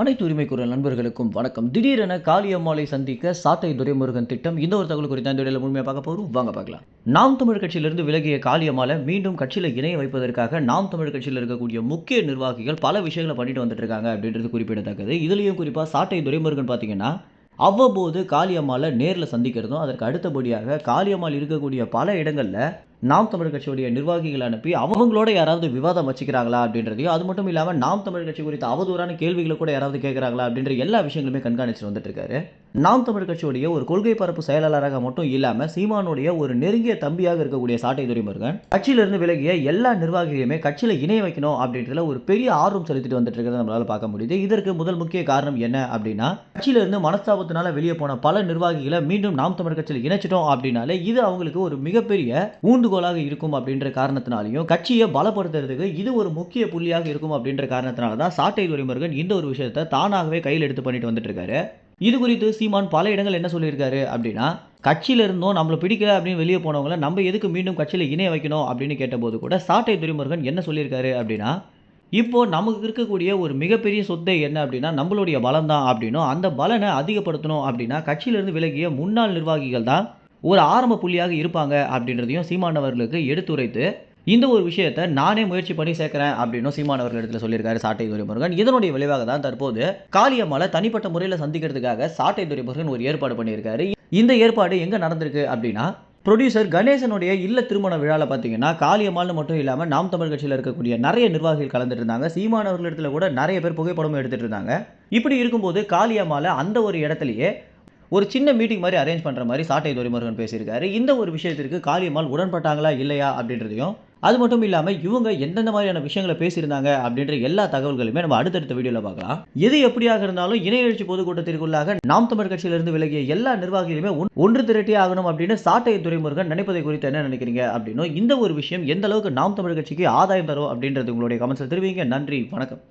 அனைத்து உரிமை நண்பர்களுக்கும் வணக்கம். திடீரென காளியம்மாளை சந்திக்க சாத்தை துரைமுருகன் திட்டம். இந்த ஒரு தகவல் குறித்த இந்த வீடியோவில் முழுமையாக பார்க்க போகிறோம் வாங்க பார்க்கலாம். நாம் தமிழ் கட்சியிலிருந்து விலகிய காளியம்மாளை மீண்டும் கட்சியில் இணைய வைப்பதற்காக நாம் தமிழ் கட்சியில் இருக்கக்கூடிய முக்கிய நிர்வாகிகள் பல விஷயங்களை பண்ணிட்டு வந்துட்டு இருக்காங்க அப்படின்றது குறிப்பிடத்தக்கது. இதுலேயும் குறிப்பாக சாட்டை துரைமுருகன் பார்த்தீங்கன்னா அவ்வப்போது காளியம்மாளை நேரில் சந்திக்கிறதும் அதற்கு அடுத்தபடியாக காளியம்மாள் இருக்கக்கூடிய பல இடங்களில் நாம் தமிழ் கட்சியுடைய நிர்வாகிகளை அனுப்பி அவங்களோட யாராவது விவாதம் வச்சுக்கிறாங்களா அப்படின்றதையும் அது மட்டும் இல்லாமல் நாம் தமிழ் கட்சி குறித்த அவதூறான கேள்விகளை கூட யாராவது கேட்குறாங்களா அப்படின்ற எல்லா விஷயங்களுமே கண்காணிச்சு வந்துட்டு இருக்காரு. நாம் தமிழ் கட்சியுடைய ஒரு கொள்கை பரப்பு செயலாளராக மட்டும் இல்லாமல் சீமானுடைய ஒரு நெருங்கிய தம்பியாக இருக்கக்கூடிய சாட்டை துரைமுருகன் கட்சியிலிருந்து விலகிய எல்லா நிர்வாகிகளையுமே கட்சியில் இணைய வைக்கணும் அப்படின்றதுல ஒரு பெரிய ஆர்வம் செலுத்திட்டு வந்துட்டு இருக்கிறத நம்மளால பார்க்க முடியுது. இதற்கு முதல் முக்கிய காரணம் என்ன அப்படின்னா கட்சியிலிருந்து மனஸ்தாபத்தினால வெளியே போன பல நிர்வாகிகளை மீண்டும் நாம் தமிழ் கட்சியில் இணைச்சிட்டோம் அப்படின்னாலே இது அவங்களுக்கு ஒரு மிகப்பெரிய ஊண்டுகோலாக இருக்கும் அப்படின்ற காரணத்தினாலையும் கட்சியை பலப்படுத்துறதுக்கு இது ஒரு முக்கிய புள்ளியாக இருக்கும் அப்படின்ற காரணத்தினால தான் சாட்டை துரைமுருகன் இந்த ஒரு விஷயத்தை தானாகவே கையில் எடுத்து பண்ணிட்டு வந்துட்டு இருக்காரு. இது குறித்து சீமான் பல இடங்கள் என்ன சொல்லியிருக்காரு அப்படின்னா கட்சியில இருந்தோம் நம்மளை பிடிக்கல அப்படின்னு வெளியே போனவங்கள நம்ம எதுக்கு மீண்டும் கட்சியில் இணைய வைக்கணும் அப்படின்னு கேட்டபோது கூட சாட்டை துரைமுருகன் என்ன சொல்லியிருக்காரு அப்படின்னா இப்போ நமக்கு இருக்கக்கூடிய ஒரு மிகப்பெரிய சொத்தை என்ன அப்படின்னா நம்மளுடைய பலம் தான் அப்படின்னும் அந்த பலனை அதிகப்படுத்தணும் அப்படின்னா கட்சியிலிருந்து விலகிய முன்னாள் நிர்வாகிகள் தான் ஒரு ஆரம்ப புள்ளியாக இருப்பாங்க அப்படின்றதையும் சீமானவர்களுக்கு எடுத்துரைத்து இந்த ஒரு விஷயத்தை நானே முயற்சி பண்ணி சேர்க்கிறேன் அப்படின்னு சீமானவர்கள் இடத்துல சொல்லியிருக்காரு சாட்டை துரைமுருகன். இதனுடைய விளைவாக தான் தற்போது காளியம்மாவை தனிப்பட்ட முறையில் சந்திக்கிறதுக்காக சாட்டை துரைமுருகன் ஒரு ஏற்பாடு பண்ணியிருக்காரு. இந்த ஏற்பாடு எங்கே நடந்திருக்கு அப்படின்னா ப்ரொடியூசர் கணேசனுடைய இல்ல திருமண விழாவில் பார்த்தீங்கன்னா காளியம்மாள்னு மட்டும் இல்லாமல் நாம் தமிழ் கட்சியில் இருக்கக்கூடிய நிறைய நிர்வாகிகள் கலந்துட்டு இருந்தாங்க சீமானவர்கள் இடத்துல கூட நிறைய பேர் புகைப்படமும் எடுத்துட்டு இருந்தாங்க. இப்படி இருக்கும்போது காளியம்மாளை அந்த ஒரு இடத்துலையே ஒரு சின்ன மீட்டிங் மாதிரி அரேஞ்ச் பண்ணுற மாதிரி சாட்டை துரைமுருகன் பேசியிருக்காரு. இந்த ஒரு விஷயத்திற்கு காளியம்மாள் உடன்பட்டாங்களா இல்லையா அப்படின்றதையும் அது மட்டும் இல்லாமல் இவங்க எந்தெந்த மாதிரியான விஷயங்களை பேசியிருந்தாங்க அப்படின்ற எல்லா தகவல்களுமே நம்ம அடுத்தடுத்த வீடியோவில் பார்க்கலாம். எது எப்படியாக இருந்தாலும் இணைய எழுச்சி பொதுக்கூட்டத்திற்குள்ளாக நாம் தமிழ் கட்சியிலிருந்து விலகிய எல்லா நிர்வாகிகளுமே ஒன்று திரட்டி ஆகணும் அப்படின்னு சாட்டை துறைமுருகன் நினைப்பதை குறித்து என்ன நினைக்கிறீங்க அப்படின்னு இந்த ஒரு விஷயம் எந்த அளவுக்கு நாம் தமிழ் கட்சிக்கு ஆதாயம் தரும் அப்படின்றது உங்களுடைய கமெண்ட்ஸில் தெரிவிங்க. நன்றி வணக்கம்.